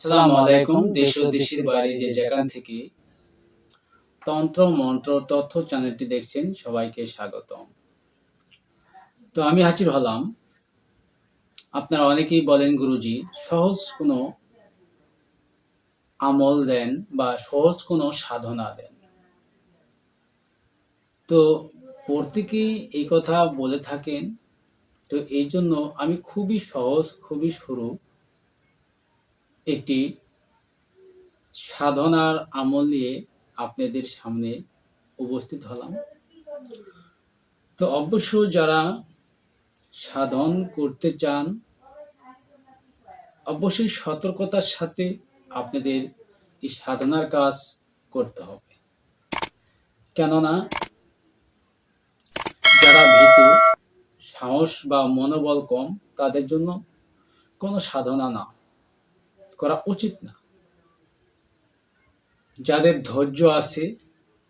আসসালামু আলাইকুম দেশ ও দেশের বাইরে যে যেখান থেকে তন্ত্র মন্ত্র তথ্য চ্যানেলটি দেখছেন সবাইকে স্বাগতম। তো আমি হাজির হলাম। আপনারা অনেকেই বলেন গুরুজি সহজ কোনো আমল দেন বা সহজ কোনো সাধনা দেন। তো প্রত্যেকেই এই কথা বলে থাকেন। তো এই জন্য আমি খুবই সহজ খুবই সরু একটি সাধনার আমল নিয়ে আপনাদের সামনে উপস্থিত হলাম। তো অবশ্য যারা সাধন করতে চান, অবশ্যই সতর্কতার সাথে আপনাদের এই সাধনার কাজ করতে হবে। কেননা, যারা ভীতু, সাহস বা মনোবল কম, তাদের জন্য কোনো সাধনা না। করা উচিত না। যাদের ধৈর্য আছে,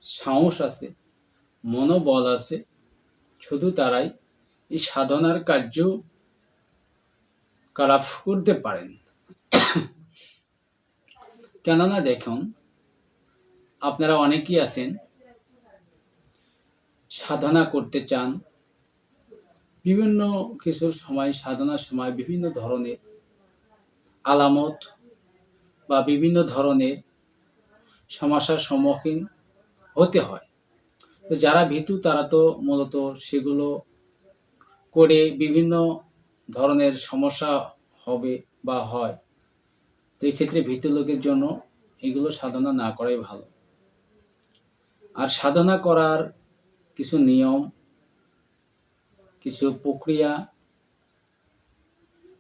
সাহস আছে, মনোবল আছে, শুধু তারাই এই সাধনার কার্য কারা করতে পারেন। কেননা দেখুন, আপনারা অনেকেই আছেন, সাধনা করতে চান, বিভিন্ন কিছুর সময়, সাধনার সময় বিভিন্ন ধরনের আলামত বা বিভিন্ন ধরনের সমস্যার সম্মুখীন হতে হয়। তো যারা ভীতু, তারা তো মূলত সেগুলো করে বিভিন্ন ধরনের সমস্যা হবে বা হয়। তো এক্ষেত্রে ভীতু লোকের জন্য এগুলো সাধনা না করাই ভালো। আর সাধনা করার কিছু নিয়ম, কিছু প্রক্রিয়া,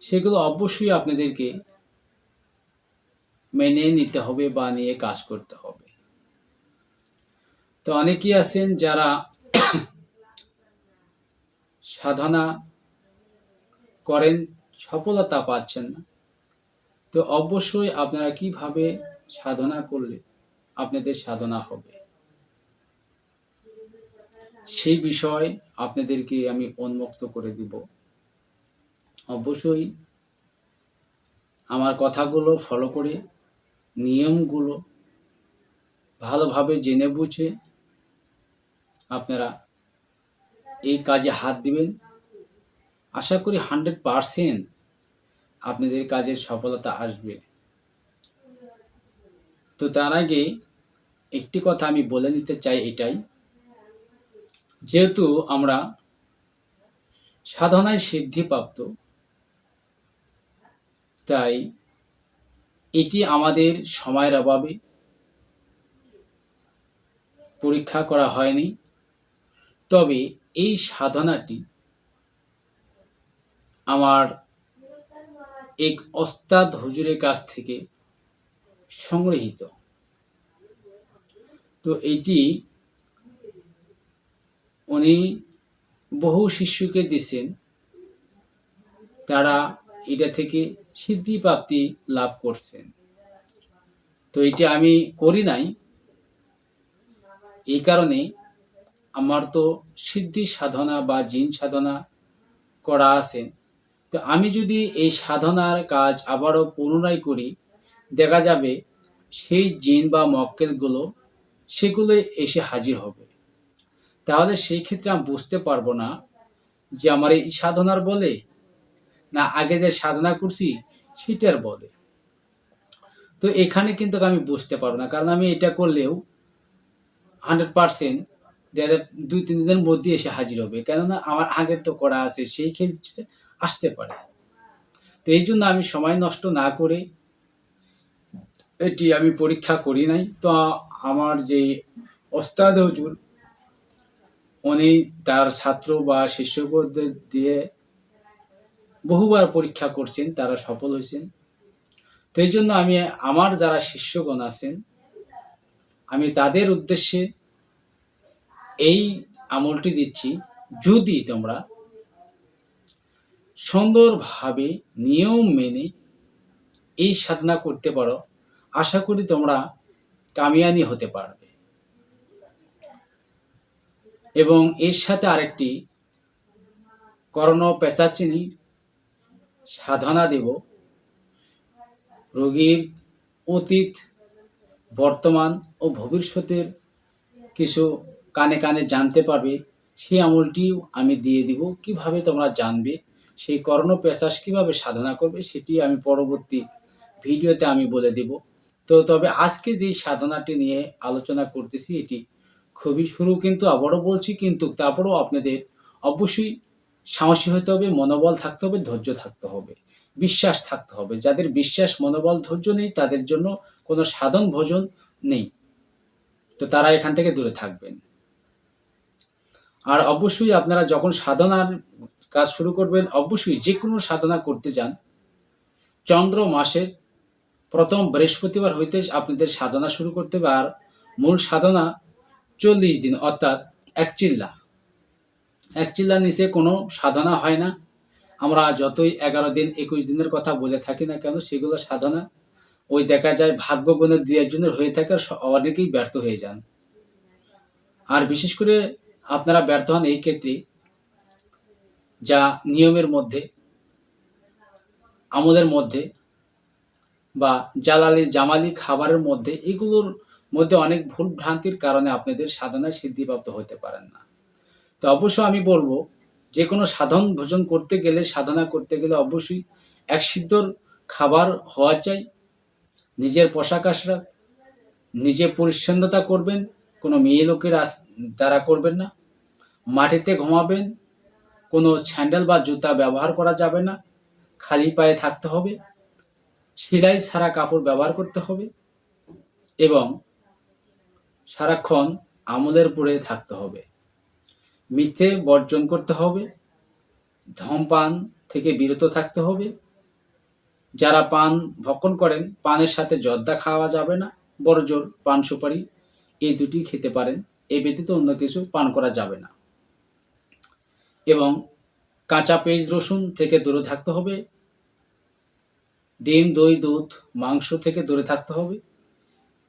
সেগুলো অবশ্যই আপনাদেরকে মেনে নিতে হবে বা নিয়ে কাজ করতে হবে। তো অনেকেই আছেন যারা সাধনা করেন, সফলতা পাচ্ছেন না। তো অবশ্যই আপনারা কীভাবে সাধনা করলে আপনাদের সাধনা হবে? সেই বিষয় আপনাদেরকে আমি উন্মুক্ত করে দিব। অবশ্যই আমার কথাগুলো ফলো করে নিয়মগুলো ভালোভাবে জেনে বুঝে আপনারা এই কাজে হাত দিবেন। আশা করি হান্ড্রেড পারসেন্ট আপনাদের কাজের সফলতা আসবে। তো তার আগে একটি কথা আমি বলে নিতে চাই এটাই, যেহেতু আমরা সাধনায় সিদ্ধিপ্রাপ্ত, তাই এটি আমাদের সময়ের অভাবে পরীক্ষা করা হয়নি। তবে এই সাধনাটি আমার এক ওস্তাদ হুজুরের কাছ থেকে সংগৃহীত। তো এটি উনি বহু শিষ্যকে দিছেন তারা এটা থেকে সিদ্ধি প্রাপ্তি লাভ করছেন। তো এটা আমি করি নাই। এই কারণে আমার তো সিদ্ধি সাধনা বা জিন সাধনা করা আছে। তো আমি যদি এই সাধনার কাজ আবারও পুনরায় করি, দেখা যাবে সেই জিন বা মক্কেলগুলো সেগুলো এসে হাজির হবে। তাহলে সেই ক্ষেত্রে আমি বুঝতে পারব না যে আমার এই সাধনার বলে না, আগে যে সাধনা করছি, সেটার বলে তো এখানে কিন্তু আমি বুঝতে পারব না, কারণ আমি এটা করলেও হান্ড্রেড পারসেন্ট দুই, তিন দিনের মধ্যে এসে হাজির হবে। কেননা আমার আগের তো করা আছে, সেই ক্ষেত্রে আসতে পারে। তো এই জন্য আমি সময় নষ্ট না করে এটি আমি পরীক্ষা করি নাই। তো আমার যে ওস্তাদ হজুর, উনি তার ছাত্র বা শিষ্যদের দিয়ে বহুবার পরীক্ষা করছেন, তারা সফল হয়েছেন। তো এই জন্য আমি, আমার যারা শিষ্যগণ আছেন, আমি তাদের উদ্দেশ্যে এই আমলটি দিচ্ছি, যদি তোমরা সুন্দরভাবে নিয়ম মেনে এই সাধনা করতে পারো, আশা করি তোমরা কামিয়ানি হতে পারবে। এবং এর সাথে আরেকটি করণ পেঁচাচিনি সাধনা দেব। রোগীর অতীত, বর্তমান ও ভবিষ্যতের কিছু কানে কানে জানতে পারবে, সেই আমলটিও আমি দিয়ে দিব। কীভাবে তোমরা জানবে, সেই কর্ণ পেশাস কীভাবে সাধনা করবে, সেটি আমি পরবর্তী ভিডিওতে আমি বলে দেব। তো তবে আজকে যে সাধনাটি নিয়ে আলোচনা করতেছি, এটি খুবই শুরু কিন্তু আবারও বলছি, কিন্তু তারপরেও আপনাদের অবশ্যই সাহসী হতে হবে, মনোবল থাকতে হবে, ধৈর্য থাকতে হবে, বিশ্বাস থাকতে হবে। যাদের বিশ্বাস, মনোবল, ধৈর্য নেই, তাদের জন্য কোনো সাধন, ভোজন নেই। তো তারা এখান থেকে দূরে থাকবেন। আর অবশ্যই আপনারা যখন সাধনার কাজ শুরু করবেন, অবশ্যই যে কোনো সাধনা করতে যান। চন্দ্র মাসের প্রথম বৃহস্পতিবার হইতে আপনাদের সাধনা শুরু করতে হবে। আর মূল সাধনা চল্লিশ দিন, অর্থাৎ এক চিল্লা। এক চিল্লা নিচে কোনো সাধনা হয় না। আমরা যতই এগারো দিন, একুশ দিনের কথা বলে থাকি না কেন, সেগুলো সাধনা। ওই দেখা যায় ভাগ্য গুণের দুই একজনের হয়ে থাকে আর স- অনেকেই ব্যর্থ হয়ে যান। আর বিশেষ করে আপনারা ব্যর্থ হন এই ক্ষেত্রে, যা নিয়মের মধ্যে, আমলের মধ্যে বা জালালি, জামালি খাবারের মধ্যে, এগুলোর মধ্যে অনেক ভুল ভ্রান্তির কারণে আপনাদের সাধনায় সিদ্ধিপ্রাপ্ত হতে পারেন না। তো অবশ্য আমি বলব, যে কোনো সাধন ভোজন করতে গেলে, সাধনা করতে গেলে অবশ্যই এক সিদ্ধর খাবার হওয়া চাই। নিজের পোশাক আশাক, নিজে পরিচ্ছন্নতা করবেন, কোনো মেয়ে লোকের দ্বারা করবেন না। মাটিতে ঘুমাবেন, কোনো স্যান্ডেল বা জুতা ব্যবহার করা যাবে না। খালি পায়ে থাকতে হবে। সেলাই সারা কাপড় ব্যবহার করতে হবে এবং সারাক্ষণ আমলের পরে থাকতে হবে। মিথ্যে বর্জন করতে হবে, ধূমপান থেকে বিরত থাকতে হবে। যারা পান ভক্ষণ করেন, পানের সাথে জর্দা খাওয়া যাবে না, বড় জোর পান সুপারি এই দুটি খেতে পারেন। এ ব্যতীত অন্য কিছু পান করা যাবে না। এবং কাঁচা পেঁয়াজ, রসুন থেকে দূরে থাকতে হবে। ডিম, দই, দুধ, মাংস থেকে দূরে থাকতে হবে।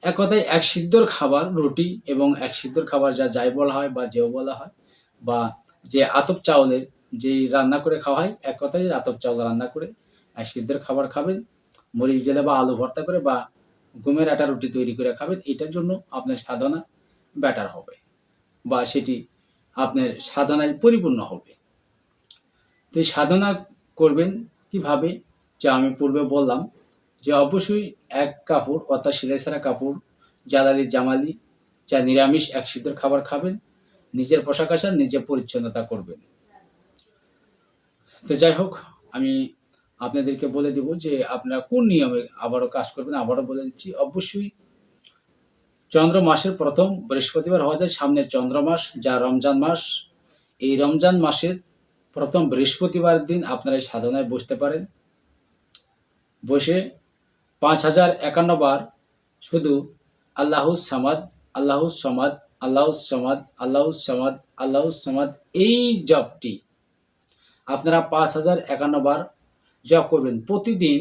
এক কথায় এক সিদ্ধর খাবার, রুটি এবং এক সিদ্ধর খাবার যা যাই বলা হয় বা যেও বলা হয় বা যে আতপ চাউলের যে রান্না করে খাওয়া হয়, এক কথায় আতপ চাউল রান্না করে, আর সিদ্ধর খাবার খাবেন, মরিচ ঢেলে বা আলু ভর্তা করে বা গমের আটা রুটি তৈরি করে খাবেন, এটার জন্য আপনার সাধনা ব্যাটার হবে বা সেটি আপনার সাধনায় পরিপূর্ণ হবে। তো এই সাধনা করবেন কীভাবে? যা আমি পূর্বে বললাম যে অবশ্যই এক কাপড় অর্থাৎ সিলাই ছাড়া কাপড় জ্বালালি জামালি, যা নিরামিষ এক সিদ্ধর খাবার খাবেন নিজের পোশাক আশাক নিজে পরিচ্ছন্নতা করবেন। তো যাই হোক, আমি আপনাদেরকে বলে দেব যে আপনারা কোন নিয়মে আবারও কাজ করবেন, আবারও বলে দিচ্ছি, অবশ্যই চন্দ্র মাসের প্রথম বৃহস্পতিবার হওয়া যায় সামনে চন্দ্র মাস যা রমজান মাস। এই রমজান মাসের প্রথম বৃহস্পতিবার দিন আপনারা এই সাধনায় বসতে পারেন। বসে পাঁচ হাজার একান্ন বার শুধু আল্লাহ সামাদ, আল্লাহ সমাদ আল্লাহ সমাদ আল্লাহ সমাদ আল্লাহ সমাদ, এই জপটি আপনারা পাঁচ হাজার একান্ন বার জপ করবেন। প্রতিদিন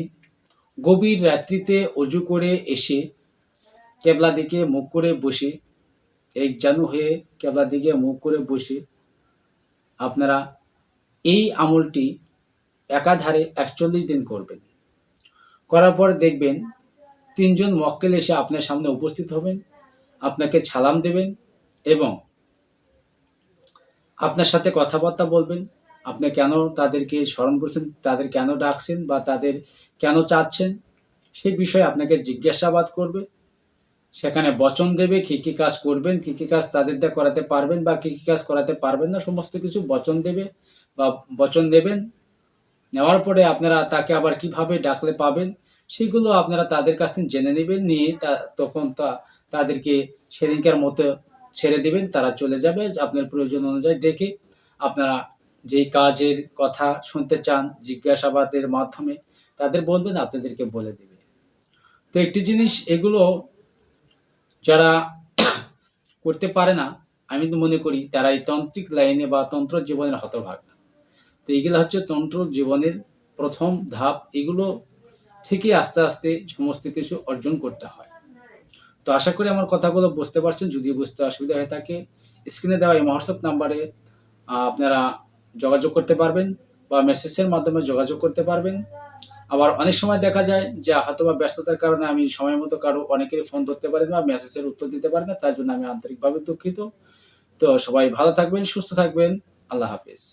গভীর রাত্রিতে অজু করে এসে কেবলা দিকে মুখ করে বসে, এক জানু হয়ে কেবলা দিকে মুখ করে বসে আপনারা এই আমলটি একাধারে একচল্লিশ দিন করবেন। করার পর দেখবেন তিনজন মক্কেল এসে আপনার সামনে উপস্থিত হবেন, আপনাকে ছালাম দেবেন এবং আপনার সাথে কথাবার্তা বলবেন, আপনি কেন তাদেরকে স্মরণ করছেন, তাদের কেন ডাকছেন বা তাদের কেন চাচ্ছেন সেই বিষয়ে আপনাকে জিজ্ঞাসাবাদ করবে। সেখানে বচন দেবে কি কি কাজ করবেন, কি কি কাজ তাদের দিয়ে করাতে পারবেন বা কি কি কাজ করাতে পারবেন না, সমস্ত কিছু বচন দেবে বা বচন দেবেন। নেওয়ার পরে আপনারা তাকে আবার কীভাবে ডাকলে পাবেন, সেগুলো আপনারা তাদের কাছ থেকে জেনে নেবেন, নিয়ে তা তখন তা তাদেরকে সেদিনকার মতো ছেড়ে দেবেন, তারা চলে যাবে। আপনার প্রয়োজন অনুযায়ী ডেকে আপনারা যেই কাজের কথা শুনতে চান, জিজ্ঞাসাবাদের মাধ্যমে তাদের বলবেন, আপনাদেরকে বলে দেবে। তো একটি জিনিস এগুলো যারা করতে পারে না, আমি তো মনে করি তারা এই তান্ত্রিক লাইনে বা তন্ত্র জীবনের হতভাগা তো এগুলো হচ্ছে তন্ত্র জীবনের প্রথম ধাপ। এগুলো থেকে আস্তে আস্তে সমস্ত কিছু অর্জন করতে হয়। তো আশা করি আমার কথাগুলো বুঝতে পারছেন। যদি বুঝতে অসুবিধা হয়ে থাকে স্ক্রিনে দেওয়া এই হোয়াটসঅ্যাপ নাম্বারে আপনারা যোগাযোগ করতে পারবেন বা মেসেজের মাধ্যমে যোগাযোগ করতে পারবেন। আবার অনেক সময় দেখা যায় যে হয়তো বা ব্যস্ততার কারণে আমি সময় মতো কারও অনেকেরই ফোন ধরতে পারি না মেসেজের উত্তর দিতে পারি না, তার জন্য আমি আন্তরিকভাবে দুঃখিত। তো সবাই ভালো থাকবেন, সুস্থ থাকবেন। আল্লাহ হাফিজ।